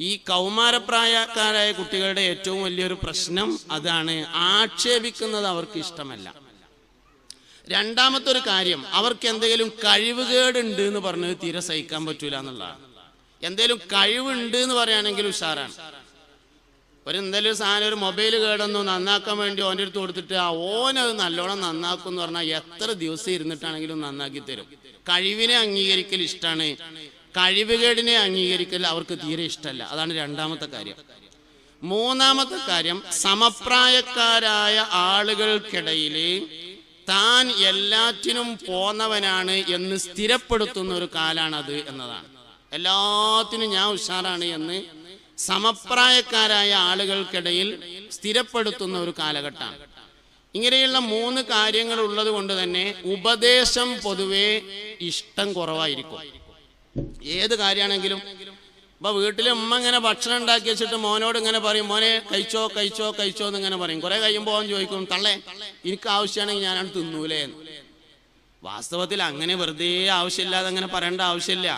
ഈ കൗമാരപ്രായക്കാരായ കുട്ടികളുടെ ഏറ്റവും വലിയൊരു പ്രശ്നം അതാണ് ആക്ഷേപിക്കുന്നത് അവർക്ക് ഇഷ്ടമല്ല. രണ്ടാമത്തെ ഒരു കാര്യം അവർക്ക് എന്തെങ്കിലും കഴിവുകേടുണ്ട് എന്ന് പറഞ്ഞത് തീരെ സഹിക്കാൻ പറ്റൂല എന്നുള്ളതാണ്. എന്തെങ്കിലും കഴിവുണ്ട് എന്ന് പറയുകയാണെങ്കിൽ ഉഷാറാണ്. ഒരു എന്തെങ്കിലും സാധനം ഒരു മൊബൈൽ കേടൊന്നു നന്നാക്കാൻ വേണ്ടി ഓന്റെ അടുത്ത് കൊടുത്തിട്ട് ആ ഓനത് നല്ലോണം നന്നാക്കും എന്ന് പറഞ്ഞാൽ എത്ര ദിവസം ഇരുന്നിട്ടാണെങ്കിലും നന്നാക്കി തരും. കഴിവിനെ അംഗീകരിക്കൽ ഇഷ്ടമാണ് കഴിവുകേടിനെ അംഗീകരിക്കൽ അവർക്ക് തീരെ ഇഷ്ടമല്ല. അതാണ് രണ്ടാമത്തെ കാര്യം. മൂന്നാമത്തെ കാര്യം സമപ്രായക്കാരായ ആളുകൾക്കിടയിൽ താൻ എല്ലാറ്റിനും പോന്നവനാണ് എന്ന് സ്ഥിരപ്പെടുത്തുന്ന ഒരു കാലാണത് എന്നതാണ്. എല്ലാത്തിനും ഞാൻ ഉഷാറാണ് എന്ന് സമപ്രായക്കാരായ ആളുകൾക്കിടയിൽ സ്ഥിരപ്പെടുത്തുന്ന ഒരു കാലഘട്ടമാണ്. ഇങ്ങനെയുള്ള മൂന്ന് കാര്യങ്ങൾ ഉള്ളത് കൊണ്ട് തന്നെ ഉപദേശം പൊതുവെ ഇഷ്ടം കുറവായിരിക്കും. ഏത് കാര്യമാണെങ്കിലും. ഇപ്പൊ വീട്ടിൽ ഉമ്മ ഇങ്ങനെ ഭക്ഷണം ഉണ്ടാക്കി വെച്ചിട്ട് മോനോട് ഇങ്ങനെ പറയും മോനെ കഴിച്ചോ കഴിച്ചോ കഴിച്ചോ എന്ന് ഇങ്ങനെ പറയും. കുറെ കഴിയുമ്പോൾ അവൻ ചോദിക്കും തള്ളേ എനിക്ക് ആവശ്യമാണെങ്കിൽ ഞാനാണ് തിന്നൂലേ വാസ്തവത്തിൽ അങ്ങനെ വെറുതെ ആവശ്യമില്ലാതെ അങ്ങനെ പറയേണ്ട ആവശ്യമില്ല.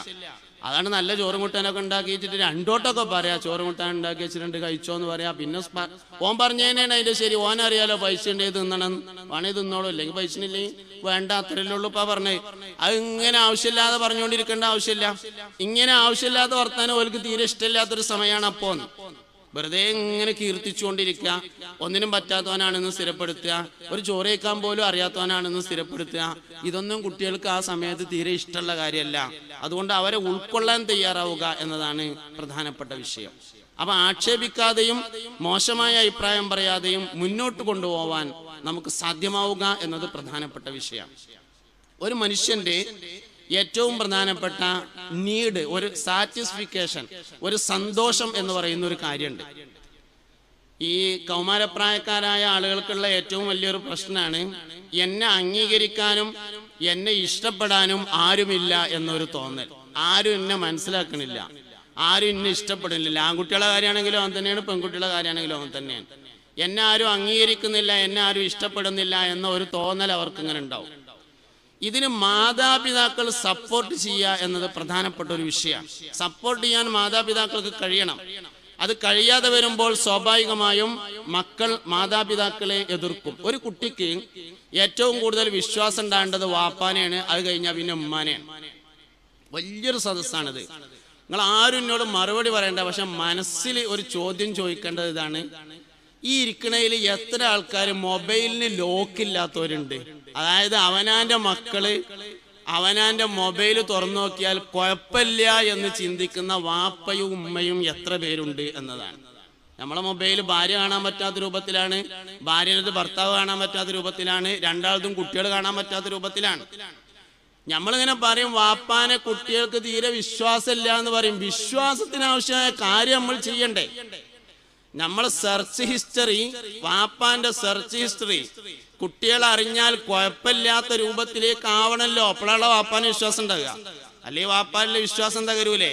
അതാണ് നല്ല ചോറും കൂട്ടാനൊക്കെ ഉണ്ടാക്കി വെച്ചിട്ട് രണ്ടോട്ടൊക്കെ പറയാം. ചോറും കൂട്ടാൻ ഉണ്ടാക്കി വെച്ചിട്ടുണ്ട് കഴിച്ചോ എന്ന് പറയാം. പിന്നെ ഓൻ പറഞ്ഞതിനാണ് അതിന്റെ ശരി. ഓൻ അറിയാലോ പൈസ ഉണ്ട് തിന്നണം. വേണേ തിന്നോളൂ. ഇല്ലെങ്കിൽ പൈസ ഇല്ലെങ്കിൽ വേണ്ട. അത്രയല്ലേ ഉള്ളൂ ഇപ്പൊ പറഞ്ഞേ. അത് ഇങ്ങനെ ആവശ്യമില്ലാതെ പറഞ്ഞുകൊണ്ടിരിക്കേണ്ട ആവശ്യമില്ല. ഇങ്ങനെ ആവശ്യമില്ലാതെ വർത്താനം ഓർക്ക് തീരെ ഇഷ്ടമില്ലാത്തൊരു സമയമാണ് അപ്പോ വെറുതെ ഇങ്ങനെ കീർത്തിച്ചുകൊണ്ടിരിക്കുക. ഒന്നിനും പറ്റാത്തവനാണെന്ന് സ്ഥിരപ്പെടുത്തുക. ഒരു ചോറേക്കാൻ പോലും അറിയാത്തവനാണെന്ന് സ്ഥിരപ്പെടുത്തുക. ഇതൊന്നും കുട്ടികൾക്ക് ആ സമയത്ത് തീരെ ഇഷ്ടമുള്ള കാര്യമല്ല. അതുകൊണ്ട് അവരെ ഉൾക്കൊള്ളാൻ തയ്യാറാവുക എന്നതാണ് പ്രധാനപ്പെട്ട വിഷയം. അപ്പൊ ആക്ഷേപിക്കാതെയും മോശമായ അഭിപ്രായം പറയാതെയും മുന്നോട്ട് കൊണ്ടുപോവാൻ നമുക്ക് സാധ്യമാവുക എന്നത് പ്രധാനപ്പെട്ട വിഷയം. ഒരു മനുഷ്യന്റെ ഏറ്റവും പ്രധാനപ്പെട്ട നീഡ് ഒരു സാറ്റിസ്ഫിക്കേഷൻ ഒരു സന്തോഷം എന്ന് പറയുന്ന ഒരു കാര്യമുണ്ട്. ഈ കൗമാരപ്രായക്കാരായ ആളുകൾക്കുള്ള ഏറ്റവും വലിയൊരു പ്രശ്നമാണ് എന്നെ അംഗീകരിക്കാനും എന്നെ ഇഷ്ടപ്പെടാനും ആരുമില്ല എന്നൊരു തോന്നൽ. ആരും എന്നെ മനസ്സിലാക്കണില്ല. ആരും എന്നെ ഇഷ്ടപ്പെടുന്നില്ല. ആൺകുട്ടികളെ കാര്യമാണെങ്കിലും അവൻ തന്നെയാണ് പെൺകുട്ടികളെ കാര്യമാണെങ്കിലും അവൻ തന്നെയാണ്. എന്നെ ആരും അംഗീകരിക്കുന്നില്ല എന്നെ ആരും ഇഷ്ടപ്പെടുന്നില്ല എന്ന ഒരു തോന്നൽ അവർക്ക് ഇങ്ങനെ ഉണ്ടാവും. ഇതിന് മാതാപിതാക്കൾ സപ്പോർട്ട് ചെയ്യുക എന്നത് പ്രധാനപ്പെട്ട ഒരു വിഷയമാണ്. സപ്പോർട്ട് ചെയ്യാൻ മാതാപിതാക്കൾക്ക് കഴിയണം. അത് കഴിയാതെ വരുമ്പോൾ സ്വാഭാവികമായും മക്കൾ മാതാപിതാക്കളെ എതിർക്കും. ഒരു കുട്ടിക്ക് ഏറ്റവും കൂടുതൽ വിശ്വാസം ഉണ്ടാകേണ്ടത് വാപ്പാനെയാണ്. അത് കഴിഞ്ഞാൽ പിന്നെ ഉമ്മാനെയാണ്. വലിയൊരു സദസ്സാണിത്. നിങ്ങൾ ആരും എന്നോട് മറുപടി പറയണ്ട പക്ഷെ മനസ്സിൽ ഒരു ചോദ്യം ചോദിക്കേണ്ടത് ഇതാണ്. ഈ ഇരിക്കണയിൽ എത്ര ആൾക്കാർ മൊബൈലിന് ലോക്കില്ലാത്തവരുണ്ട് അതായത് അവനാന്റെ മക്കൾ അവനാന്റെ മൊബൈൽ തുറന്നു നോക്കിയാൽ കുഴപ്പമില്ല എന്ന് ചിന്തിക്കുന്ന വാപ്പയും ഉമ്മയും എത്ര പേരുണ്ട് എന്നതാണ്. നമ്മളെ മൊബൈൽ ഭാര്യ കാണാൻ പറ്റാത്ത രൂപത്തിലാണ് ഭാര്യനത് ഭർത്താവ് കാണാൻ പറ്റാത്ത രൂപത്തിലാണ് രണ്ടാളതും കുട്ടികൾ കാണാൻ പറ്റാത്ത രൂപത്തിലാണ്. നമ്മളിങ്ങനെ പറയും വാപ്പാനെ കുട്ടികൾക്ക് തീരെ വിശ്വാസമില്ല എന്ന് പറയും. വിശ്വാസത്തിന് ആവശ്യമായ കാര്യം നമ്മൾ ചെയ്യണ്ടേ? നമ്മൾ സെർച്ച് ഹിസ്റ്ററി വാപ്പാന്റെ സെർച്ച് ഹിസ്റ്ററി കുട്ടികൾ അറിഞ്ഞാൽ കുഴപ്പമില്ലാത്ത രൂപത്തിലേക്ക് ആവണല്ലോ. അപ്പോഴാണ് വാപ്പാന് വിശ്വാസം ഉണ്ടാകുക അല്ലെങ്കിൽ വാപ്പാനിലെ വിശ്വാസം തകരൂലേ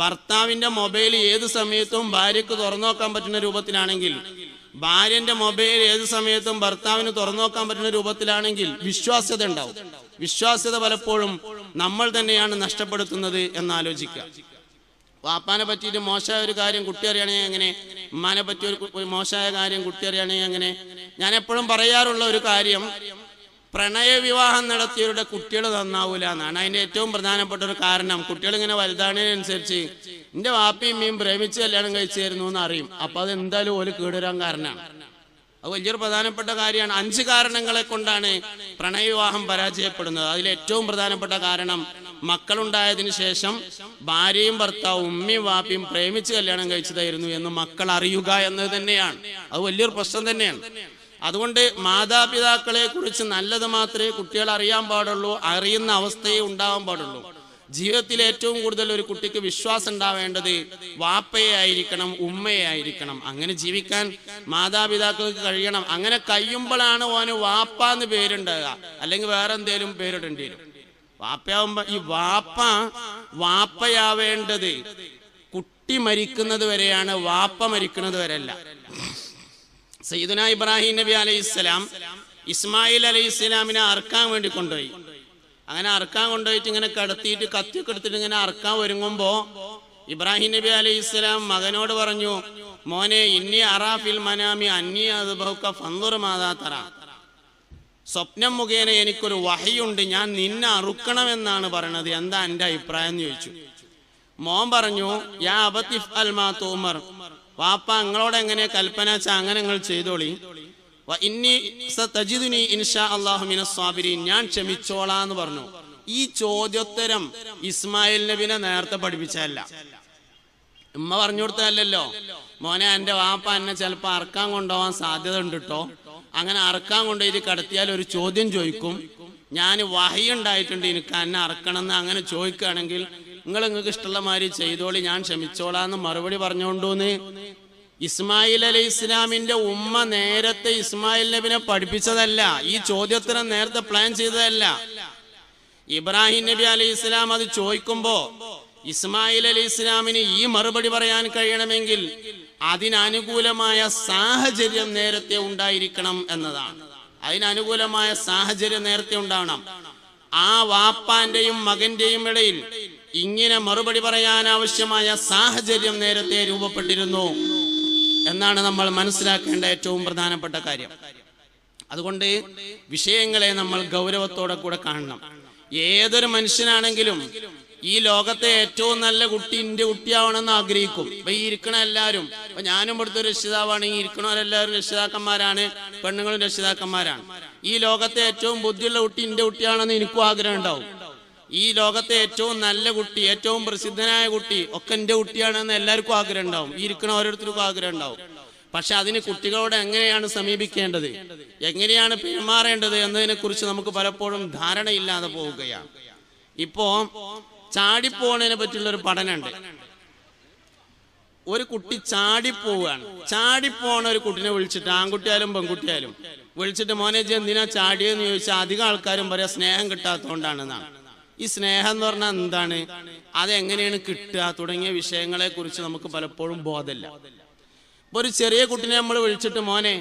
ഭർത്താവിന്റെ മൊബൈൽ ഏത് സമയത്തും ഭാര്യക്ക് തുറന്നു നോക്കാൻ പറ്റുന്ന രൂപത്തിലാണെങ്കിൽ ഭാര്യന്റെ മൊബൈൽ ഏത് സമയത്തും ഭർത്താവിന് തുറന്നു നോക്കാൻ പറ്റുന്ന രൂപത്തിലാണെങ്കിൽ വിശ്വാസ്യത ഉണ്ടാവും. വിശ്വാസ്യത പലപ്പോഴും നമ്മൾ തന്നെയാണ് നഷ്ടപ്പെടുത്തുന്നത് എന്നാലോചിക്കുക. വാപ്പാനെ പറ്റിയിട്ട് മോശമായ ഒരു കാര്യം കുട്ടി അറിയണമെങ്കിൽ എങ്ങനെ? ഉമ്മാനെ പറ്റിയ ഒരു മോശമായ കാര്യം കുട്ടി അറിയണമെങ്കിൽ എങ്ങനെ? ഞാൻ എപ്പോഴും പറയാറുള്ള ഒരു കാര്യം പ്രണയവിവാഹം നടത്തിയവരുടെ കുട്ടികൾ നന്നാവൂല എന്നാണ്. അതിന്റെ ഏറ്റവും പ്രധാനപ്പെട്ട ഒരു കാരണം കുട്ടികൾ ഇങ്ങനെ വലുതാണതിനനുസരിച്ച് എന്റെ വാപ്പയും മീൻ പ്രേമിച്ച് കല്യാണം കഴിച്ചായിരുന്നു എന്ന് അറിയും. അപ്പൊ അത് എന്തായാലും ഓൽ കേടുവരാൻ കാരണമാണ്. അത് വലിയൊരു പ്രധാനപ്പെട്ട കാര്യമാണ്. അഞ്ച് കാരണങ്ങളെ കൊണ്ടാണ് പ്രണയവിവാഹം പരാജയപ്പെടുന്നത്. അതിൽ ഏറ്റവും പ്രധാനപ്പെട്ട കാരണം മക്കളുണ്ടായതിനു ശേഷം ഭാര്യയും ഭർത്താവും ഉമ്മയും വാപ്പയും പ്രേമിച്ച് കല്യാണം കഴിച്ചതായിരുന്നു എന്ന് മക്കൾ അറിയുക എന്നത് തന്നെയാണ്. അത് വലിയൊരു പ്രശ്നം തന്നെയാണ്. അതുകൊണ്ട് മാതാപിതാക്കളെ കുറിച്ച് നല്ലത് മാത്രമേ കുട്ടികൾ അറിയാൻ പാടുള്ളൂ അറിയുന്ന അവസ്ഥയെ ഉണ്ടാവാൻ പാടുള്ളൂ. ജീവിതത്തിൽ ഏറ്റവും കൂടുതൽ ഒരു കുട്ടിക്ക് വിശ്വാസം ഉണ്ടാവേണ്ടത് വാപ്പയെ ആയിരിക്കണം ഉമ്മയെ ആയിരിക്കണം അങ്ങനെ ജീവിക്കാൻ മാതാപിതാക്കൾക്ക് കഴിയണം. അങ്ങനെ കഴിയുമ്പോഴാണ് ഓന് വാപ്പ എന്ന് പേരുണ്ടാകുക അല്ലെങ്കിൽ വേറെ എന്തേലും പേരിടേണ്ടി വരും. വാപ്പയാവുമ്പോ ഈ വാപ്പ വാപ്പയാവേണ്ടത് കുട്ടി മരിക്കുന്നത് വരെയാണ് വാപ്പ മരിക്കുന്നത് വരെയല്ല. സയ്യിദുന ഇബ്രാഹിം നബി അലൈഹി ഇസ്ലാം ഇസ്മായിൽ അലൈഹി ഇസ്ലാമിനെ അറക്കാൻ വേണ്ടി കൊണ്ടുപോയി. അങ്ങനെ അറക്കാൻ കൊണ്ടുപോയിട്ട് ഇങ്ങനെ കിടത്തിയിട്ട് കത്തിയൊക്കെ എടുത്തിട്ട് ഇങ്ങനെ അറക്കാൻ ഒരുങ്ങുമ്പോ ഇബ്രാഹിം നബി അലൈഹി ഇസ്ലാം മകനോട് പറഞ്ഞു മോനെ ഇന്നി അറാഫിൽ മനാമി അന്നി അത് ഫന്തുർ മാതാ തറ. സ്വപ്നം മുഖേന എനിക്കൊരു വഹയുണ്ട് ഞാൻ നിന്നെ അറുക്കണമെന്നാണ് പറയണത്. എന്താ എന്റെ അഭിപ്രായം എന്ന് ചോദിച്ചു. മോൻ പറഞ്ഞു യാ അബത്തിഫ് അൽ മാ തൂമർ. വാപ്പ നിങ്ങളോട് എങ്ങനെ കൽപ്പന വെച്ചാൽ അങ്ങനെ നിങ്ങൾ ചെയ്തോളി. ഞാൻ ക്ഷമിച്ചോളാന്ന് പറഞ്ഞു. ഈ ചോദ്യോത്തരം ഇസ്മായിൽ നബിനെ നേരത്തെ പഠിപ്പിച്ചല്ല ഉമ്മ പറഞ്ഞു കൊടുത്തതല്ലല്ലോ. മോനെ എന്റെ വാപ്പ എന്നെ ചിലപ്പോ അറക്കാൻ കൊണ്ടുപോകാൻ സാധ്യത ഉണ്ട് കേട്ടോ അങ്ങനെ അറക്കാൻ കൊണ്ടുപോയി കടത്തിയാൽ ഒരു ചോദ്യം ചോദിക്കും. ഞാൻ വഹയുണ്ടായിട്ടുണ്ട് എനിക്ക് എന്നെ അറക്കണം എന്ന് അങ്ങനെ ചോദിക്കുകയാണെങ്കിൽ നിങ്ങൾ നിങ്ങൾക്ക് ഇഷ്ടമുള്ള മാതിരി ചെയ്തോളി ഞാൻ ക്ഷമിച്ചോളാന്ന് മറുപടി പറഞ്ഞുകൊണ്ടൂന്ന് ഇസ്മായിൽ അലി ഇസ്ലാമിന്റെ ഉമ്മ നേരത്തെ ഇസ്മായിൽ നബിനെ പഠിപ്പിച്ചതല്ല ഈ ചോദ്യത്തിന് നേരത്തെ പ്ലാൻ ചെയ്തതല്ല. ഇബ്രാഹിം നബി അലി ഇസ്ലാം അത് ചോദിക്കുമ്പോ ഇസ്മായിൽ അലി ഇസ്ലാമിന് ഈ മറുപടി പറയാൻ കഴിയണമെങ്കിൽ അതിനനുകൂലമായ സാഹചര്യം നേരത്തെ ഉണ്ടായിരിക്കണം എന്നതാണ്. അതിനനുകൂലമായ സാഹചര്യം നേരത്തെ ഉണ്ടാവണം. ആ വാപ്പാന്റെയും മകന്റെയും ഇടയിൽ ഇങ്ങനെ മറുപടി പറയാൻ ആവശ്യമായ സാഹചര്യം നേരത്തെ രൂപപ്പെട്ടിരുന്നു. എന്നാണ് നമ്മൾ മനസ്സിലാക്കേണ്ട ഏറ്റവും പ്രധാനപ്പെട്ട കാര്യം. അതുകൊണ്ട് വിഷയങ്ങളെ നമ്മൾ ഗൗരവത്തോടെ കൂടെ കാണണം. ഏതൊരു മനുഷ്യനാണെങ്കിലും ഈ ലോകത്തെ ഏറ്റവും നല്ല കുട്ടി ഇന്റെ കുട്ടിയാവണമെന്ന് ആഗ്രഹിക്കും. ഇപ്പൊ ഈ ഇരിക്കണ എല്ലാവരും ഇപ്പൊ ഞാനും ഇവിടുത്തെ രക്ഷിതാവാണ്. ഈ ഇരിക്കണവരെല്ലാവരും രക്ഷിതാക്കന്മാരാണ് പെണ്ണുങ്ങളും രക്ഷിതാക്കന്മാരാണ്. ഈ ലോകത്തെ ഏറ്റവും ബുദ്ധിയുള്ള കുട്ടി ഇന്റെ കുട്ടിയാണെന്ന് എനിക്കും ആഗ്രഹം ഉണ്ടാവും. ഈ ലോകത്തെ ഏറ്റവും നല്ല കുട്ടി ഏറ്റവും പ്രസിദ്ധനായ കുട്ടി ഒക്കെ എന്റെ കുട്ടിയാണെന്ന് എല്ലാവർക്കും ആഗ്രഹം ഉണ്ടാവും. ഈ ഓരോരുത്തർക്കും ആഗ്രഹം ഉണ്ടാവും. പക്ഷെ അതിന് കുട്ടികളോട് എങ്ങനെയാണ് സമീപിക്കേണ്ടത്? എങ്ങനെയാണ് പെരുമാറേണ്ടത് എന്നതിനെ കുറിച്ച് നമുക്ക് പലപ്പോഴും ധാരണയില്ലാതെ പോവുകയാണ്. ഇപ്പോ ചാടിപ്പോണതിനെ പറ്റിയുള്ള ഒരു പഠനമുണ്ട്. ഒരു കുട്ടി ചാടിപ്പോവുകയാണ് ചാടിപ്പോണ ഒരു കുട്ടിനെ വിളിച്ചിട്ട് ആൺകുട്ടിയാലും പെൺകുട്ടിയാലും വിളിച്ചിട്ട് മോനെ എന്തിനാ ചാടിയെന്ന് ചോദിച്ചാൽ അധികം ആൾക്കാരും പറയാ സ്നേഹം കിട്ടാത്തതുകൊണ്ടാണെന്നാണ്. ഈ സ്നേഹം എന്ന് പറഞ്ഞാൽ എന്താണ്? അതെങ്ങനെയാണ് കിട്ടുക? തുടങ്ങിയ വിഷയങ്ങളെ കുറിച്ച് നമുക്ക് പലപ്പോഴും ബോധമില്ല. ഇപ്പൊ ഒരു ചെറിയ കുട്ടിനെ നമ്മൾ വിളിച്ചിട്ട് മോനെ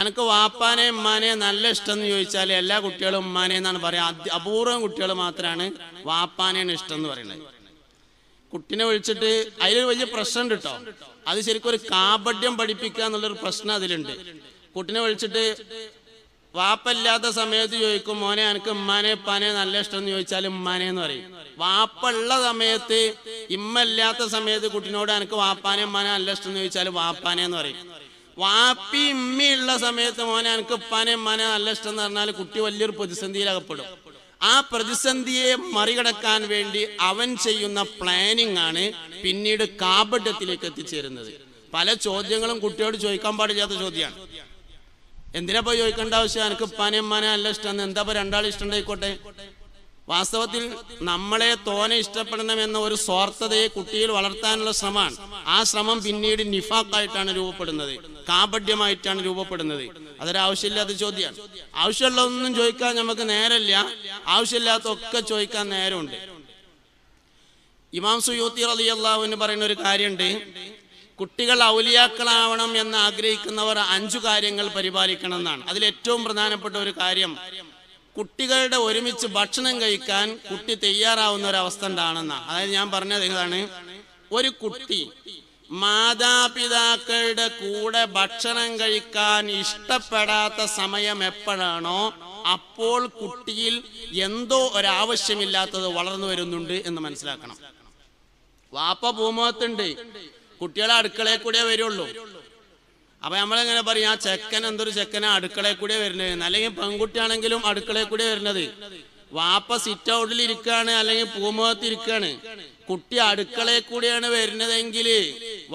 അനക്ക് വാപ്പാനെ ഉമ്മാനെ നല്ല ഇഷ്ടം എന്ന് ചോദിച്ചാൽ എല്ലാ കുട്ടികളും ഉമ്മാനെ എന്നാണ് പറയാ. അപൂർവം കുട്ടികൾ മാത്രമാണ് വാപ്പാനെയാണ് ഇഷ്ടം എന്ന് പറയുന്നത്. കുട്ടിനെ വിളിച്ചിട്ട് അതിലൊരു വലിയ പ്രശ്നം കേട്ടോ അത് ശരിക്കും ഒരു കാപഡ്യം പഠിപ്പിക്കുക എന്നുള്ളൊരു പ്രശ്നം അതിലുണ്ട്. കുട്ടിനെ വിളിച്ചിട്ട് വാപ്പല്ലാത്ത സമയത്ത് ചോദിക്കും മോനെ എനിക്ക് ഉമ്മാനെ ഉപ്പാനെ നല്ല ഇഷ്ടം എന്ന് ചോദിച്ചാൽ ഉമ്മാനെ എന്ന് പറയും. വാപ്പുള്ള സമയത്ത് ഇമ്മല്ലാത്ത സമയത്ത് കുട്ടിനോട് എനിക്ക് വാപ്പാനെ ഉമ്മാനെ നല്ല ഇഷ്ടം എന്ന് ചോദിച്ചാൽ വാപ്പാനെ എന്ന് പറയും. വാപ്പി ഇമ്മി ഉള്ള സമയത്ത് മോനെ എനിക്ക് ഉപ്പാനെ ഉമ്മാനെ നല്ല ഇഷ്ടം എന്ന് പറഞ്ഞാൽ കുട്ടി വലിയൊരു പ്രതിസന്ധിയിൽ അകപ്പെടും ആ പ്രതിസന്ധിയെ മറികടക്കാൻ വേണ്ടി അവൻ ചെയ്യുന്ന പ്ലാനിങ് ആണ് പിന്നീട് കാപട്യത്തിലേക്ക് എത്തിച്ചേരുന്നത്. പല ചോദ്യങ്ങളും കുട്ടിയോട് ചോദിക്കാൻ പാടില്ലാത്ത ചോദ്യമാണ്. എന്തിനാ പോയി ചോദിക്കേണ്ട ആവശ്യം? എനിക്ക് ഉപ്പാനെ ഉമ്മാനെ ഇഷ്ടം എന്താ പോ രണ്ടാൾ ഇഷ്ടണ്ടായിക്കോട്ടെ വാസ്തവത്തിൽ നമ്മളെ തോനെ ഇഷ്ടപ്പെടണമെന്ന ഒരു സ്വാർത്ഥതയെ കുട്ടിയിൽ വളർത്താനുള്ള ശ്രമമാണ്. ആ ശ്രമം പിന്നീട് നിഫാക്കായിട്ടാണ് രൂപപ്പെടുന്നത്. കാപഡ്യമായിട്ടാണ് രൂപപ്പെടുന്നത്. അതൊരാവശ്യമില്ലാത്ത ചോദ്യമാണ്. ആവശ്യമുള്ളതൊന്നും ചോദിക്കാൻ നമുക്ക് നേരമില്ല. ആവശ്യമില്ലാത്ത ഒക്കെ ചോദിക്കാൻ നേരമുണ്ട്. ഇമാം സുയൂത്തി റളിയല്ലാഹുവിന് പറയുന്ന ഒരു കാര്യമുണ്ട്. കുട്ടികൾ ഔലിയാക്കളാവണം എന്ന് ആഗ്രഹിക്കുന്നവർ അഞ്ചു കാര്യങ്ങൾ പരിപാലിക്കണം എന്നാണ് അതിൽ ഏറ്റവും പ്രധാനപ്പെട്ട ഒരു കാര്യം കുട്ടികളുടെ ഒരുമിച്ച് ഭക്ഷണം കഴിക്കാൻ കുട്ടി തയ്യാറാവുന്ന ഒരു അവസ്ഥ ഉണ്ടാണെന്നാണ്. അതായത് ഞാൻ പറഞ്ഞത് ഇതാണ് ഒരു കുട്ടി മാതാപിതാക്കളുടെ കൂടെ ഭക്ഷണം കഴിക്കാൻ ഇഷ്ടപ്പെടാത്ത സമയം എപ്പോഴാണോ അപ്പോൾ കുട്ടിയിൽ എന്തോ ഒരാവശ്യമില്ലാത്തത് വളർന്നു വരുന്നുണ്ട് എന്ന് മനസ്സിലാക്കണം. വാപ്പ പൂമുഖത്തുണ്ട് കുട്ടികളെ അടുക്കളയിൽ കൂടെ വരുള്ളൂ. അപ്പൊ നമ്മളെങ്ങനെ പറയും ആ ചെക്കൻ എന്തൊരു ചെക്കനാ അടുക്കളയിൽ കൂടെ വരുന്നത്. അല്ലെങ്കിൽ പെൺകുട്ടിയാണെങ്കിലും അടുക്കളയിൽ കൂടെ വരുന്നത്. വാപ്പ സിറ്റ് ഔട്ടിൽ ഇരിക്കുകയാണ് അല്ലെങ്കിൽ പൂമുഖത്ത് ഇരിക്കുകയാണ് കുട്ടി അടുക്കളയിൽ കൂടിയാണ് വരുന്നതെങ്കിൽ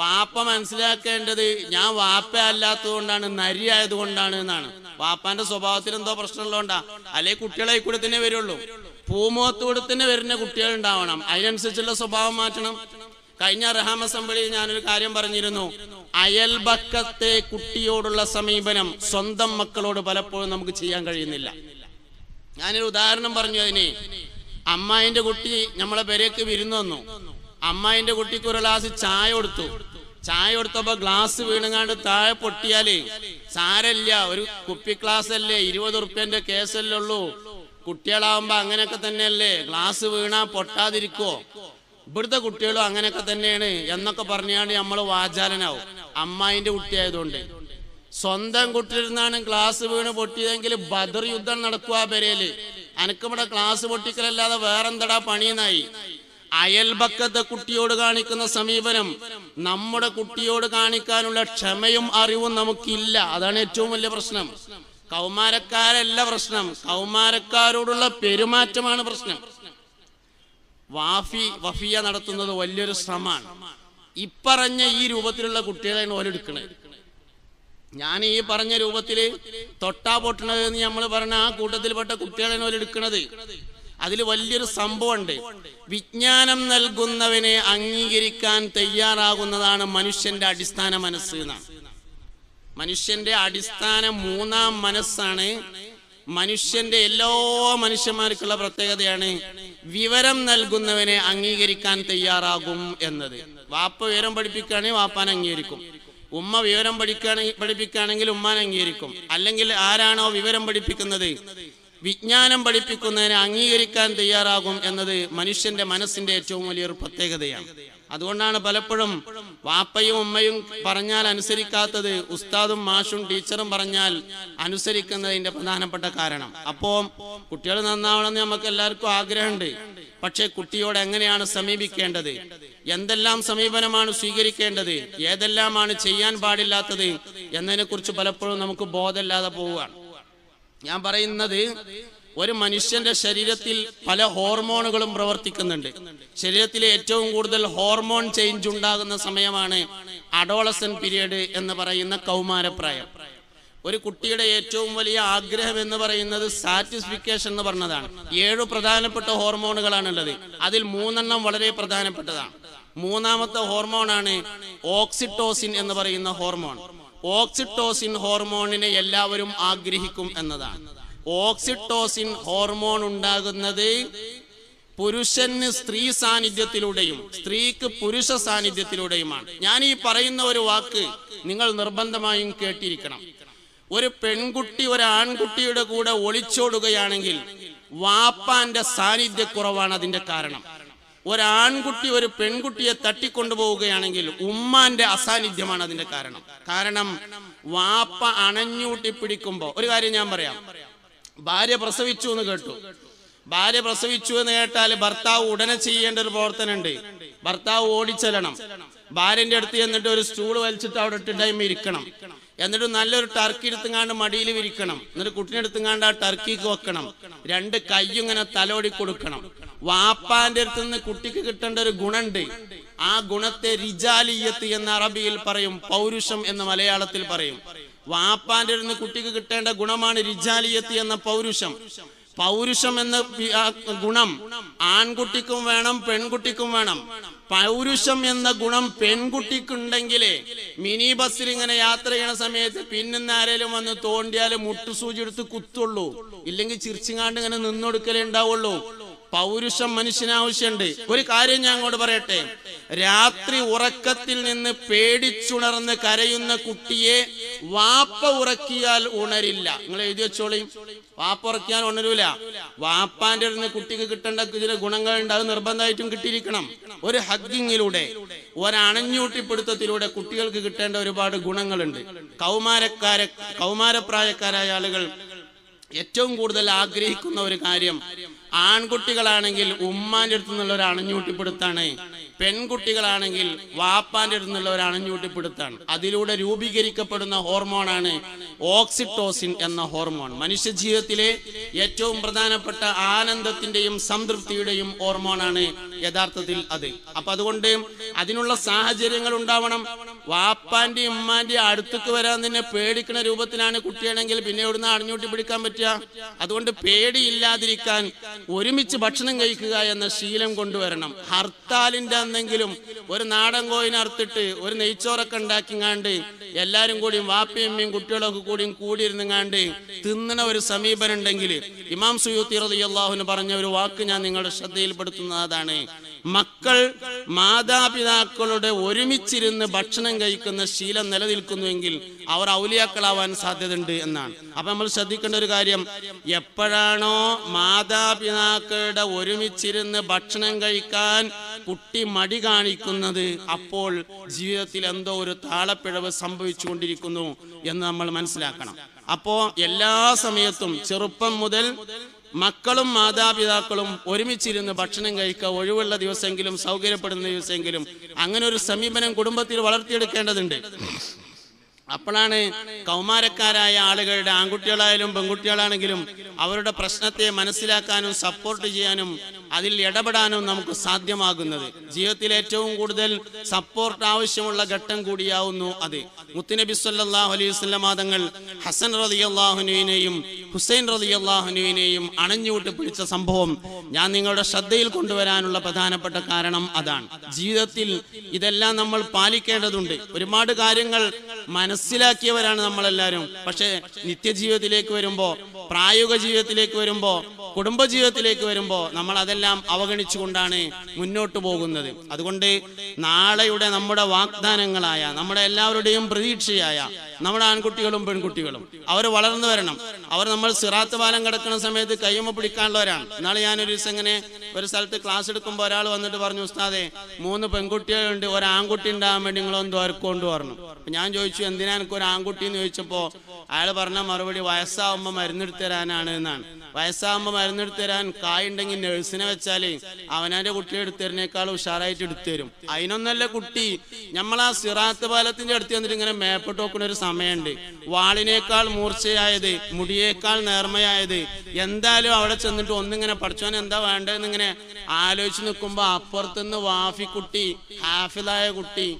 വാപ്പ മനസ്സിലാക്കേണ്ടത് ഞാൻ വാപ്പ അല്ലാത്തത് കൊണ്ടാണ് നരി ആയതുകൊണ്ടാണ് എന്നാണ്. വാപ്പാന്റെ സ്വഭാവത്തിൽ എന്തോ പ്രശ്നമുള്ളതുകൊണ്ടാ. അല്ലെങ്കിൽ കുട്ടികളെ കൂടെ തന്നെ വരുള്ളൂ. പൂമുഖത്തൂടെ തന്നെ വരുന്ന കുട്ടികൾ ഉണ്ടാവണം. അതിനനുസരിച്ചുള്ള സ്വഭാവം മാറ്റണം. കഴിഞ്ഞ റഹാം അസംബ്ലിയിൽ ഞാനൊരു കാര്യം പറഞ്ഞിരുന്നു. അയൽപക്കത്തെ കുട്ടിയോടുള്ള സമീപനം സ്വന്തം മക്കളോട് പലപ്പോഴും നമുക്ക് ചെയ്യാൻ കഴിയുന്നില്ല. ഞാനൊരു ഉദാഹരണം പറഞ്ഞു അതിന്. അമ്മായിന്റെ കുട്ടി നമ്മളെ പെരേക്ക് വിരുന്നു വന്നു. അമ്മായിന്റെ കുട്ടിക്ക് ഒരു ഗ്ലാസ് ചായ കൊടുത്തു. ചായ കൊടുത്തപ്പോ ഗ്ലാസ് വീണുങ്ങാണ്ട് താഴെ പൊട്ടിയാൽ സാരല്ല ഒരു കുപ്പി ഗ്ലാസ് അല്ലേ ഇരുപത് ഉറുപ്പ്യന്റെ കേസല്ലേ ഉള്ളൂ. കുട്ടികളാവുമ്പോ അങ്ങനെയൊക്കെ തന്നെയല്ലേ ഗ്ലാസ് വീണാ പൊട്ടാതിരിക്കോ? ഇവിടുത്തെ കുട്ടികളും അങ്ങനെയൊക്കെ തന്നെയാണ് എന്നൊക്കെ പറഞ്ഞാണ് നമ്മൾ വാചാലനാവും. അമ്മായിന്റെ കുട്ടിയായതുകൊണ്ട്. സ്വന്തം കുട്ടിയിരുന്നാണ് ക്ലാസ് വീണ് പൊട്ടിയതെങ്കിൽ ബദർ യുദ്ധം നടക്കുക പെരയിൽ അനക്കിവിടെ ക്ലാസ് പൊട്ടിക്കലല്ലാതെ വേറെന്തടാ പണിയെന്നായി. അയൽപക്കത്തെ കുട്ടിയോട് കാണിക്കുന്ന സമീപനം നമ്മുടെ കുട്ടിയോട് കാണിക്കാനുള്ള ക്ഷമയും അറിവും നമുക്കില്ല. അതാണ് ഏറ്റവും വലിയ പ്രശ്നം. കൗമാരക്കാരല്ല പ്രശ്നം. കൗമാരക്കാരോടുള്ള പെരുമാറ്റമാണ് പ്രശ്നം. വാഫി വഫിയ നടത്തുന്നത് വലിയൊരു ശ്രമമാണ്. ഇപ്പറഞ്ഞ ഈ രൂപത്തിലുള്ള കുട്ടികളെയാണ് ഓലെടുക്കണത് ഞാൻ ഈ പറഞ്ഞ രൂപത്തിൽ തൊട്ടാ പൊട്ടണത് എന്ന് നമ്മൾ പറഞ്ഞ ആ കൂട്ടത്തിൽപ്പെട്ട കുട്ടികളാണ് ഓലെടുക്കണത് അതിൽ വലിയൊരു സംഭവമുണ്ട്. വിജ്ഞാനം നൽകുന്നവനെ അംഗീകരിക്കാൻ തയ്യാറാകുന്നതാണ് മനുഷ്യന്റെ അടിസ്ഥാന മനസ്സ് എന്നാണ്. മനുഷ്യന്റെ അടിസ്ഥാന മൂന്നാം മനസ്സാണ് മനുഷ്യന്റെ എല്ലാ മനുഷ്യന്മാർക്കുള്ള പ്രത്യേകതയാണ് വിവരം നൽകുന്നവനെ അംഗീകരിക്കാൻ തയ്യാറാകും എന്നത്. വാപ്പ വിവരം പഠിപ്പിക്കുകയാണെങ്കിൽ വാപ്പാൻ അംഗീകരിക്കും. ഉമ്മ വിവരം പഠിക്കുകയാണെങ്കിൽ പഠിപ്പിക്കുകയാണെങ്കിൽ ഉമ്മാൻ അംഗീകരിക്കും. അല്ലെങ്കിൽ ആരാണോ വിവരം പഠിപ്പിക്കുന്നത്? വിജ്ഞാനം പഠിപ്പിക്കുന്നതിനെ അംഗീകരിക്കാൻ തയ്യാറാകും എന്നത് മനുഷ്യന്റെ മനസ്സിന്റെ ഏറ്റവും വലിയൊരു പ്രത്യേകതയാണ്. അതുകൊണ്ടാണ് പലപ്പോഴും വാപ്പയും ഉമ്മയും പറഞ്ഞാൽ അനുസരിക്കാത്തത് ഉസ്താദും മാഷും ടീച്ചറും പറഞ്ഞാൽ അനുസരിക്കുന്നതിന്റെ പ്രധാനപ്പെട്ട കാരണം. അപ്പോ കുട്ടികൾ നന്നാവണമെന്ന് നമുക്ക് എല്ലാവർക്കും ആഗ്രഹമുണ്ട്. പക്ഷേ കുട്ടിയോട് എങ്ങനെയാണ് സമീപിക്കേണ്ടത്? എന്തെല്ലാം സമീപനമാണ് സ്വീകരിക്കേണ്ടത്? ഏതെല്ലാമാണ് ചെയ്യാൻ പാടില്ലാത്തത്? എന്നതിനെ കുറിച്ച് പലപ്പോഴും നമുക്ക് ബോധമില്ലാതെ പോവുകയാണ്. ഞാൻ പറയുന്നത് ഒരു മനുഷ്യന്റെ ശരീരത്തിൽ പല ഹോർമോണുകളും പ്രവർത്തിക്കുന്നുണ്ട്. ശരീരത്തിലെ ഏറ്റവും കൂടുതൽ ഹോർമോൺ ചേഞ്ച് ഉണ്ടാകുന്ന സമയമാണ് അഡോളസൻ പീരീഡ് എന്ന് പറയുന്ന കൗമാരപ്രായം. ഒരു കുട്ടിയുടെ ഏറ്റവും വലിയ ആഗ്രഹം എന്ന് പറയുന്നത് സാറ്റിസ്ഫിക്കേഷൻ എന്ന് പറഞ്ഞതാണ്. ഏഴു പ്രധാനപ്പെട്ട ഹോർമോണുകളാണുള്ളത്. അതിൽ മൂന്നെണ്ണം വളരെ പ്രധാനപ്പെട്ടതാണ്. മൂന്നാമത്തെ ഹോർമോണാണ് ഓക്സിറ്റോസിൻ എന്ന് പറയുന്ന ഹോർമോൺ. ഓക്സിറ്റോസിൻ ഹോർമോണിനെ എല്ലാവരും ആഗ്രഹിക്കും എന്നതാണ്. ഓക്സിറ്റോസിൻ ഹോർമോൺ ഉണ്ടാകുന്നത് പുരുഷന് സ്ത്രീ സാന്നിധ്യത്തിലൂടെയും സ്ത്രീക്ക് പുരുഷ സാന്നിധ്യത്തിലൂടെയുമാണ്. ഞാൻ ഈ പറയുന്ന ഒരു വാക്ക് നിങ്ങൾ നിർബന്ധമായും കേട്ടിരിക്കണം. ഒരു പെൺകുട്ടി ഒരു ആൺകുട്ടിയുടെ കൂടെ ഒളിച്ചോടുകയാണെങ്കിൽ വാപ്പാന്റെ സാന്നിധ്യക്കുറവാണ് അതിന്റെ കാരണം. ഒരാൺകുട്ടി ഒരു പെൺകുട്ടിയെ തട്ടിക്കൊണ്ടുപോവുകയാണെങ്കിൽ ഉമ്മാന്റെ അസാന്നിധ്യമാണ് അതിന്റെ കാരണം. കാരണം വാപ്പ അണഞ്ഞൂട്ടി പിടിക്കുമ്പോ ഒരു കാര്യം ഞാൻ പറയാം. ഭാര്യ പ്രസവിച്ചു എന്ന് കേട്ടു. ഭാര്യ പ്രസവിച്ചു എന്ന് കേട്ടാൽ ഭർത്താവ് ഉടനെ ചെയ്യേണ്ട ഒരു പ്രവർത്തനമുണ്ട്. ഭർത്താവ് ഓടിച്ചെല്ലണം. ഭാര്യന്റെ അടുത്ത് എന്നിട്ട് ഒരു സ്റ്റൂൾ വലിച്ചിട്ട് അവിടെ ഇട്ടിട്ടായ്മ ഇരിക്കണം. എന്നിട്ട് നല്ലൊരു ടർക്കി എടുത്തുങ്ങാണ്ട് മടിയിൽ വിരിക്കണം എന്നിട്ട് കുട്ടിനെ എടുത്തുങ്ങാണ്ട് ആ ടർക്കിക്ക് വെക്കണം. രണ്ട് കൈയും ഇങ്ങനെ തലോടി കൊടുക്കണം. വാപ്പാന്റെ അടുത്ത് നിന്ന് കുട്ടിക്ക് കിട്ടേണ്ട ഒരു ഗുണുണ്ട് ആ ഗുണത്തെ റിജാലിയത്ത് എന്ന അറബിയിൽ പറയും പൗരുഷം എന്ന് മലയാളത്തിൽ പറയും. വാപ്പാന്റെ അടുത്ത് കുട്ടിക്ക് കിട്ടേണ്ട ഗുണമാണ് രിജാലിയത്തി എന്ന പൗരുഷം. പൗരുഷം എന്ന ഗുണം ആൺകുട്ടിക്കും വേണം പെൺകുട്ടിക്കും വേണം. പൗരുഷം എന്ന ഗുണം പെൺകുട്ടിക്കുണ്ടെങ്കിലേ മിനി ബസ്സിൽ ഇങ്ങനെ യാത്ര ചെയ്യണ സമയത്ത് പിന്നിന്ന് ആരേലും വന്ന് തോണ്ടിയാൽ മുട്ടുസൂചി എടുത്ത് കുത്തുള്ളൂ. ഇല്ലെങ്കിൽ ചിരിച്ചിങ്ങാണ്ട് ഇങ്ങനെ നിന്നൊടുക്കലേ ഉണ്ടാവുള്ളൂ. പൗരുഷം മനുഷ്യന് ആവശ്യമുണ്ട് ഒരു കാര്യം ഞാൻ അങ്ങോട്ട് പറയട്ടെ? രാത്രി ഉറക്കത്തിൽ നിന്ന് പേടിച്ചുണർന്ന് കരയുന്ന കുട്ടിയെ വാപ്പ ഉറക്കിയാൽ ഉണരില്ല. നിങ്ങൾ എഴുതി വെച്ചോളി. വാപ്പ ഉറക്കിയാൽ ഉണരൂല. വാപ്പാന്റെ അടുത്ത് കുട്ടിക്ക് കിട്ടേണ്ട ചില ഗുണങ്ങളുണ്ട് അത് നിർബന്ധമായിട്ടും കിട്ടിയിരിക്കണം. ഒരു ഹഗ്ഗിങ്ങിലൂടെ ഒരണഞ്ഞൂട്ടിപ്പിടുത്തത്തിലൂടെ കുട്ടികൾക്ക് കിട്ടേണ്ട ഒരുപാട് ഗുണങ്ങളുണ്ട്. കൗമാരക്കാര കൗമാരപ്രായക്കാരായ ആളുകൾ ഏറ്റവും കൂടുതൽ ആഗ്രഹിക്കുന്ന ഒരു കാര്യം ആൺകുട്ടികളാണെങ്കിൽ ഉമ്മാന്റെ അടുത്ത് നിന്നുള്ള ഒരു അണഞ്ഞൂട്ടിപ്പിടുത്താണ്. പെൺകുട്ടികളാണെങ്കിൽ വാപ്പാന്റെ അടുത്ത് നിന്നുള്ള ഒരു അണഞ്ഞൂട്ടിപ്പിടുത്താണ്. അതിലൂടെ രൂപീകരിക്കപ്പെടുന്ന ഹോർമോണാണ് ഓക്സിറ്റോസിൻ എന്ന ഹോർമോൺ. മനുഷ്യ ജീവിതത്തിലെ ഏറ്റവും പ്രധാനപ്പെട്ട ആനന്ദത്തിന്റെയും സംതൃപ്തിയുടെയും ഹോർമോണാണ് യഥാർത്ഥത്തിൽ അത്. അപ്പൊ അതുകൊണ്ട് അതിനുള്ള സാഹചര്യങ്ങൾ ഉണ്ടാവണം. വാപ്പാന്റെയും ഉമ്മാന്റെ അടുത്തേക്ക് വരാൻ തന്നെ പേടിക്കുന്ന രൂപത്തിലാണ് കുട്ടിയാണെങ്കിൽ പിന്നെ എവിടുന്ന് അണിഞ്ഞൂട്ടി പിടിക്കാൻ പറ്റുക? അതുകൊണ്ട് പേടിയില്ലാതിരിക്കാൻ ഒരുമിച്ച് ഭക്ഷണം കഴിക്കുക എന്ന ശീലം കൊണ്ടുവരണം. ഹർത്താലിന്റെ അന്നെങ്കിലും ഒരു നാടൻ കോയിനെ അറുത്തിട്ട് ഒരു നെയ്ച്ചോറൊക്കെ ഉണ്ടാക്കിങ്ങാണ്ട് എല്ലാരും കൂടിയും വാപ്പയും അമ്മയും കുട്ടികളൊക്കെ കൂടിയും കൂടിയിരുന്നുങ്ങാണ്ട് തിന്നണ ഒരു സമീപനം ഉണ്ടെങ്കിൽ ഇമാം സുയൂത്തി റളിയല്ലാഹുവിന് പറഞ്ഞ ഒരു വാക്ക് ഞാൻ നിങ്ങളുടെ ശ്രദ്ധയിൽപ്പെടുത്തുന്നതാണ്. മക്കൾ മാതാപിതാക്കളുടെ ഒരുമിച്ചിരുന്ന് ഭക്ഷണം കഴിക്കുന്ന ശീലം നിലനിൽക്കുന്നുവെങ്കിൽ അവർ ഔലിയാക്കളാവാൻ സാധ്യതയുണ്ട് എന്നാണ്. അപ്പൊ നമ്മൾ ശ്രദ്ധിക്കേണ്ട ഒരു കാര്യം എപ്പോഴാണോ മാതാപിതാക്കളുടെ ഒരുമിച്ചിരുന്ന് ഭക്ഷണം കഴിക്കാൻ കുട്ടി മടി കാണിക്കുന്നത് അപ്പോൾ ജീവിതത്തിൽ എന്തോ ഒരു താളപ്പിഴവ് സംഭവിച്ചുകൊണ്ടിരിക്കുന്നു എന്ന് നമ്മൾ മനസ്സിലാക്കണം. അപ്പോ എല്ലാ സമയത്തും ചെറുപ്പം മുതൽ മക്കളും മാതാപിതാക്കളും ഒരുമിച്ചിരുന്ന് ഭക്ഷണം കഴിക്കുക ഒഴിവുള്ള ദിവസമെങ്കിലും സൗകര്യപ്പെടുന്ന ദിവസമെങ്കിലും അങ്ങനെ ഒരു സമീപനം കുടുംബത്തിൽ വളർത്തിയെടുക്കേണ്ടതുണ്ട്. അപ്പോഴാണ് കൗമാരക്കാരായ ആളുകളുടെ ആൺകുട്ടികളായാലും പെൺകുട്ടികളാണെങ്കിലും അവരുടെ പ്രശ്നത്തെ മനസ്സിലാക്കാനും സപ്പോർട്ട് ചെയ്യാനും അതിൽ ഇടപെടാനും നമുക്ക് സാധ്യമാകുന്നത്. ജീവിതത്തിൽ ഏറ്റവും കൂടുതൽ സപ്പോർട്ട് ആവശ്യമുള്ള ഘട്ടം കൂടിയാവുന്നു അത്. മുത്തുനബി സല്ലാഹു അലൈഹി വസല്ലം ഹസൻ റതി അള്ളാഹുനുവിനെയും ഹുസൈൻ റതി അള്ളാഹുനുവിനെയും അണഞ്ഞുവിട്ട് പിടിച്ച സംഭവം ഞാൻ നിങ്ങളുടെ ശ്രദ്ധയിൽ കൊണ്ടുവരാനുള്ള പ്രധാനപ്പെട്ട കാരണം അതാണ്. ജീവിതത്തിൽ ഇതെല്ലാം നമ്മൾ പാലിക്കേണ്ടതുണ്ട്. ഒരുപാട് കാര്യങ്ങൾ മനസ്സിലാക്കിയവരാണ് നമ്മളെല്ലാവരും. പക്ഷേ നിത്യജീവിതത്തിലേക്ക് വരുമ്പോ പ്രായോഗിക ജീവിതത്തിലേക്ക് വരുമ്പോൾ കുടുംബജീവിതത്തിലേക്ക് വരുമ്പോൾ നമ്മൾ അതെല്ലാം അവഗണിച്ചുകൊണ്ടാണ് മുന്നോട്ട് പോകുന്നത്. അതുകൊണ്ട് നാളെയുടെ നമ്മുടെ വാഗ്ദാനങ്ങളായ നമ്മുടെ എല്ലാവരുടെയും പ്രതീക്ഷയായ നമ്മുടെ ആൺകുട്ടികളും പെൺകുട്ടികളും. അവർ വളർന്നു വരണം. അവർ നമ്മൾ സിറാത്ത് പാലം കിടക്കുന്ന സമയത്ത് കയ്യുമ്മ പിടിക്കാനുള്ളവരാണ്. ഞാൻ ഒരു ദിവസം ഇങ്ങനെ ഒരു സ്ഥലത്ത് ക്ലാസ് എടുക്കുമ്പോൾ ഒരാൾ വന്നിട്ട് പറഞ്ഞു ഉസ്താദേ മൂന്ന് പെൺകുട്ടികളുണ്ട്. ഒരു ആൺകുട്ടി ഉണ്ടാകാൻ വേണ്ടി നിങ്ങളൊന്ന് ദ്വാരക്കൊണ്ട് പറഞ്ഞു ഞാൻ ചോദിച്ചു എന്തിനാ എനിക്ക് ഒരു ആൺകുട്ടി? എന്ന് ചോദിച്ചപ്പോൾ അയാൾ പറഞ്ഞ മറുപടി വയസ്സാവുമ്പോൾ മരുന്നെടുത്ത് തരാനാണ് എന്നാണ്. വയസ്സാകുമ്പോൾ മരുന്നെടുത്ത് തരാൻ കായുണ്ടെങ്കിൽ നഴ്സിനെ വെച്ചാൽ അവനാന്റെ കുട്ടിയെ എടുത്തു തരുന്നേക്കാൾ ഉഷാറായിട്ട് എടുത്തു തരും. അതിനൊന്നല്ല കുട്ടി. നമ്മൾ ആ സിറാത്ത് പാലത്തിന്റെ അടുത്ത് വന്നിട്ട് ഇങ്ങനെ മേപ്പിട്ട് നോക്കുന്ന ഒരു സമയമുണ്ട്. വാളിനേക്കാൾ മൂർച്ചയായത് മുടിയേക്കാൾ നേർമയായത് എന്തായാലും അവിടെ ചെന്നിട്ട് ഒന്നിങ്ങനെ പഠിച്ചോൻ എന്താ വേണ്ടതെന്ന് ഇങ്ങനെ ആലോചിച്ച് നിൽക്കുമ്പോ അപ്പുറത്തുനിന്ന് വാഫിക്കുട്ടി ഹാഫിലായ കുട്ടി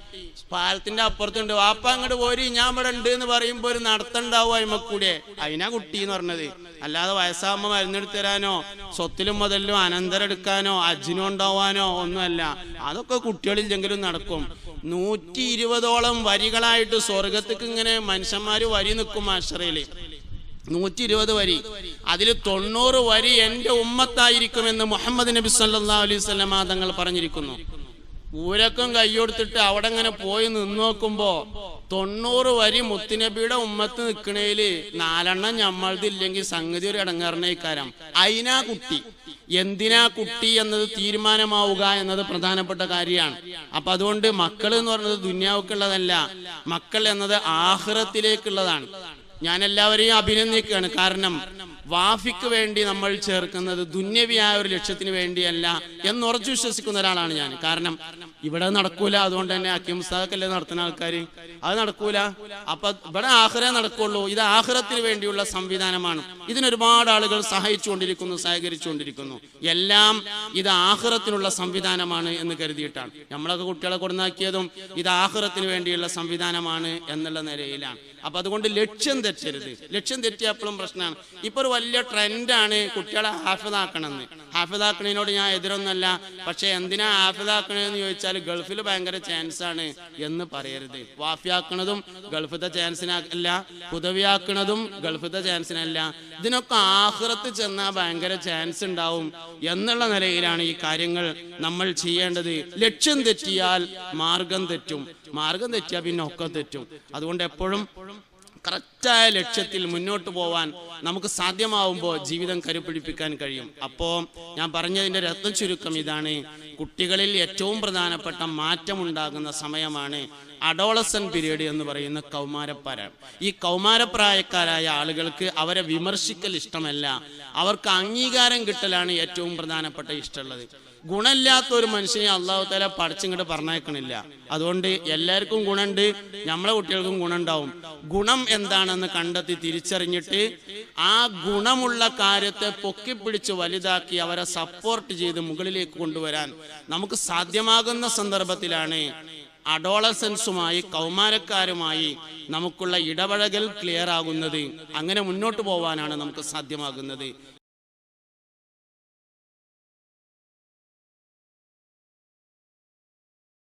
പാലത്തിന്റെ അപ്പുറത്തുണ്ട്. വാപ്പ അങ്ങോട്ട് പോരി ഞാൻ ഇവിടെ ഉണ്ട് എന്ന് പറയുമ്പോ ഒരു നടത്തണ്ടാവും അയിമക്കൂടെ. അതിനാ കുട്ടി എന്ന് പറഞ്ഞത്. അല്ലാതെ വയസ്സാകുമ്പ മരുന്നെടുത്ത് തരാനോ സ്വത്തിലും മുതലിലും അനന്തരം എടുക്കാനോ അജിനോ ഉണ്ടാവാനോ ഒന്നുമല്ല. അതൊക്കെ കുട്ടികളിൽ എങ്കിലും നടക്കും. നൂറ്റി ഇരുപതോളം വരികളായിട്ട് സ്വർഗത്തേക്ക് ഇങ്ങനെ മനുഷ്യന്മാര് വരി നിൽക്കും ആശ്രയിൽ നൂറ്റി ഇരുപത് വരി. അതിൽ തൊണ്ണൂറ് വരി എന്റെ ഉമ്മത്തായിരിക്കുമെന്ന് മുഹമ്മദ് നബി സല്ലാ അലൈഹി തങ്ങൾ പറഞ്ഞിരിക്കുന്നു. ഊരക്കം കൈയ്യെടുത്തിട്ട് അവിടെ ഇങ്ങനെ പോയി നിന്ന് നോക്കുമ്പോ തൊണ്ണൂറ് വരി മുത്തുനബിയുടെ ഉമ്മത്ത് നിൽക്കണേൽ നാലെണ്ണം ഞമ്മളതില്ലെങ്കിൽ സംഗതി ഒരു ഇടങ്ങാറിനേക്കാരം. അയിനാ കുട്ടി. എന്തിനാ കുട്ടി എന്നത് തീരുമാനമാവുക എന്നത് പ്രധാനപ്പെട്ട കാര്യമാണ്. അപ്പൊ അതുകൊണ്ട് മക്കൾ എന്ന് പറയുന്നത് ദുന്യാവുക്കുള്ളതല്ല. മക്കൾ എന്നത് ആഹ്റത്തിലേക്കുള്ളതാണ്. ഞാൻ എല്ലാവരെയും അഭിനന്ദിക്കുകയാണ്. കാരണം വാഫിക്ക് വേണ്ടി നമ്മൾ ചേർക്കുന്നത് ദുന്യവിയായ ഒരു ലക്ഷ്യത്തിന് വേണ്ടിയല്ല എന്ന് ഉറച്ചു വിശ്വസിക്കുന്ന ഒരാളാണ് ഞാൻ. കാരണം ഇവിടെ നടക്കൂല. അതുകൊണ്ട് തന്നെ അക്കിം നടത്തുന്ന ആൾക്കാർ അത് നടക്കൂല. അപ്പൊ ഇവിടെ ആഹ്റ നടക്കുള്ളൂ. ഇത് ആഹ്റത്തിന് വേണ്ടിയുള്ള സംവിധാനമാണ്. ഇതിനൊരുപാട് ആളുകൾ സഹായിച്ചുകൊണ്ടിരിക്കുന്നു സഹകരിച്ചുകൊണ്ടിരിക്കുന്നു. എല്ലാം ഇത് ആഹ്റത്തിനുള്ള സംവിധാനമാണ് എന്ന് കരുതിയിട്ടാണ്. നമ്മളൊക്കെ കുട്ടികളെ കൊണ്ടാക്കിയതും ഇത് ആഹ്റത്തിന് വേണ്ടിയുള്ള സംവിധാനമാണ് എന്നുള്ള നിലയിലാണ്. അപ്പൊ അതുകൊണ്ട് ലക്ഷ്യം തെറ്റരുത്. ലക്ഷ്യം തെറ്റിയപ്പോഴും പ്രശ്നമാണ്. ഇപ്പൊ ഒരു വലിയ ട്രെൻഡാണ് കുട്ടികളെ ഹാഫിതാക്കണമെന്ന് ഹാഫിതാക്കണതിനോട് ഞാൻ എതിരൊന്നല്ല പക്ഷെ എന്തിനാ ഹാഫിതാക്കണെന്ന് ചോദിച്ചാൽ ഗൾഫിൽ ഭയങ്കര ചാൻസ് ആണ് എന്ന് പറയരുത്. വാഫിയാക്കണതും ഗൾഫിത്തെ ചാൻസിനല്ല പുതവിയാക്കണതും ഗൾഫിത്തെ ചാൻസിനല്ല. ഇതിനൊക്കെ ആഹ്റത്ത് ചെന്നാൽ ഭയങ്കര ചാൻസ് ഉണ്ടാവും എന്നുള്ള നിലയിലാണ് ഈ കാര്യങ്ങൾ നമ്മൾ ചെയ്യേണ്ടത്. ലക്ഷ്യം തെറ്റിയാൽ മാർഗം തെറ്റും. മാർഗം തെറ്റിയാൽ പിന്നെ ഒക്കെ തെറ്റും. അതുകൊണ്ട് എപ്പോഴും കറക്റ്റായ ലക്ഷ്യത്തിൽ മുന്നോട്ട് പോവാൻ നമുക്ക് സാധ്യമാവുമ്പോൾ ജീവിതം കരുപിടിപ്പിക്കാൻ കഴിയും. അപ്പോൾ ഞാൻ പറഞ്ഞതിന്റെ രത്ന ചുരുക്കം ഇതാണ്. കുട്ടികളിൽ ഏറ്റവും പ്രധാനപ്പെട്ട മാറ്റമുണ്ടാകുന്ന സമയമാണ് അഡോളസൻ പീരീഡ് എന്ന് പറയുന്ന കൗമാരപ്പാരാണ് ഈ കൗമാരപ്രായക്കാരായ ആളുകൾക്ക് അവരെ വിമർശിക്കൽ ഇഷ്ടമല്ല. അവർക്ക് അംഗീകാരം കിട്ടലാണ് ഏറ്റവും പ്രധാനപ്പെട്ട ഇഷ്ടമുള്ളത്. ഗുണമില്ലാത്ത ഒരു മനുഷ്യനെ അള്ളാഹു തല പഠിച്ചിങ്ങോട്ട് പറഞ്ഞേക്കണില്ല അതുകൊണ്ട് എല്ലാവർക്കും ഗുണമുണ്ട് നമ്മളെ കുട്ടികൾക്കും ഗുണമുണ്ടാവും. ഗുണം എന്താണെന്ന് കണ്ടെത്തി തിരിച്ചറിഞ്ഞിട്ട് ആ ഗുണമുള്ള കാര്യത്തെ പൊക്കിപ്പിടിച്ച് വലുതാക്കി അവരെ സപ്പോർട്ട് ചെയ്ത് മുകളിലേക്ക് കൊണ്ടുവരാൻ നമുക്ക് സാധ്യമാകുന്ന സന്ദർഭത്തിലാണ് അഡോളസൻസുമായി കൗമാരക്കാരുമായി നമുക്കുള്ള ഇടപഴകൽ ക്ലിയർ ആകുന്നത്. അങ്ങനെ മുന്നോട്ട് പോവാനാണ് നമുക്ക് സാധ്യമാകുന്നത്.